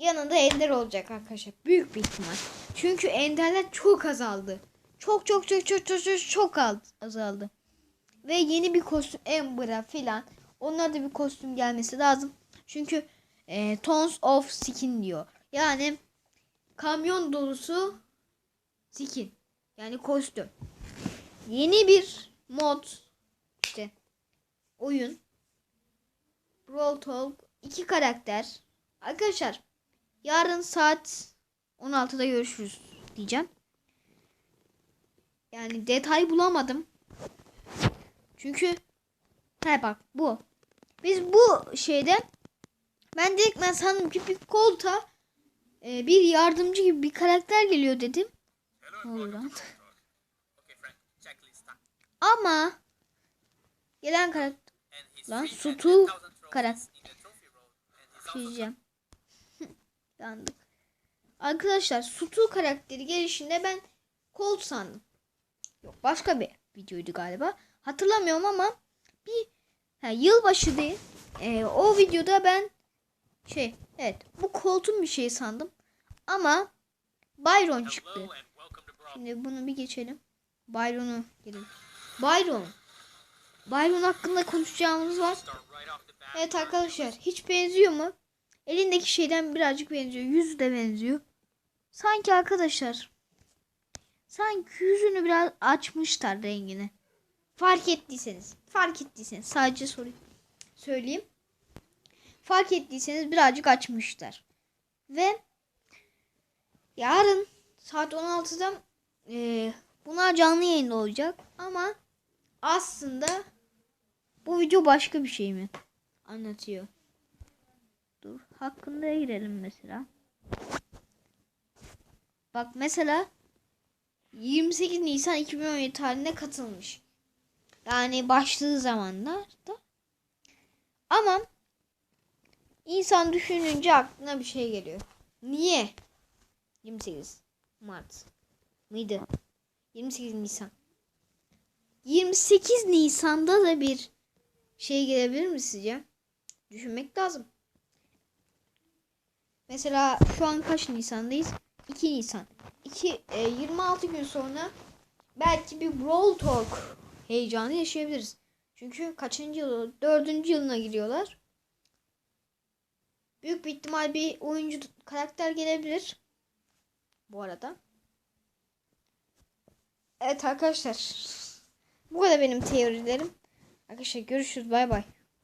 yanında ender olacak arkadaşlar. Büyük bir ihtimal. Çünkü enderler çok azaldı. Çok çok çok çok çok çok, çok az- azaldı. Ve yeni bir kostüm Ember'a filan. Onlara da bir kostüm gelmesi lazım. Çünkü e, tons of skin diyor. Yani kamyon dolusu skin. Yani kostüm. Yeni bir mod işte oyun. Brawl Talk iki karakter. Arkadaşlar yarın saat 16'da görüşürüz diyeceğim. Yani detay bulamadım. Çünkü he bak bu. Biz bu şeyde ben direkt ben sandım ki bir kolta e, bir yardımcı gibi bir karakter geliyor dedim. Ne oluyor lan? Ama gelen karakter Lan, Sutu 10,000 trophies Yandık. Arkadaşlar Sutu karakteri gelişinde ben Colt sandım. Yok başka bir videoydu galiba. Hatırlamıyorum ama bir ha, yılbaşı değil. Ee, o videoda ben şey evet bu Colt'un bir şeyi sandım. Ama Byron çıktı. Şimdi bunu bir geçelim. Byron'u gelin. Byron. Byron hakkında konuşacağımız var. Evet arkadaşlar hiç benziyor mu? Elindeki şeyden birazcık benziyor. Yüzü de benziyor. Sanki arkadaşlar sanki yüzünü biraz açmışlar rengini. Fark ettiyseniz. Fark ettiyseniz sadece sorayım. Söyleyeyim. Fark ettiyseniz birazcık açmışlar. Ve yarın saat 16'da eee bunlar canlı yayında olacak. Ama aslında bu video başka bir şey mi? Anlatıyor. Dur. Hakkında girelim mesela. Bak mesela 28 Nisan 2017 tarihinde katılmış. Yani başladığı zamanlarda. Ama insan düşününce aklına bir şey geliyor. Niye? 28 Mart mıydı? 28 Nisan. 28 Nisan'da da bir şey gelebilir mi sizce? Düşünmek lazım. Mesela şu an kaç Nisan'dayız? 2 Nisan. 2 e, 26 gün sonra belki bir Brawl Talk heyecanı yaşayabiliriz. Çünkü kaçıncı yıl? Dördüncü yılına giriyorlar. Büyük bir ihtimal bir oyuncu karakter gelebilir. Bu arada. Evet arkadaşlar. Bu kadar benim teorilerim. Arkadaşlar görüşürüz. Bay bay.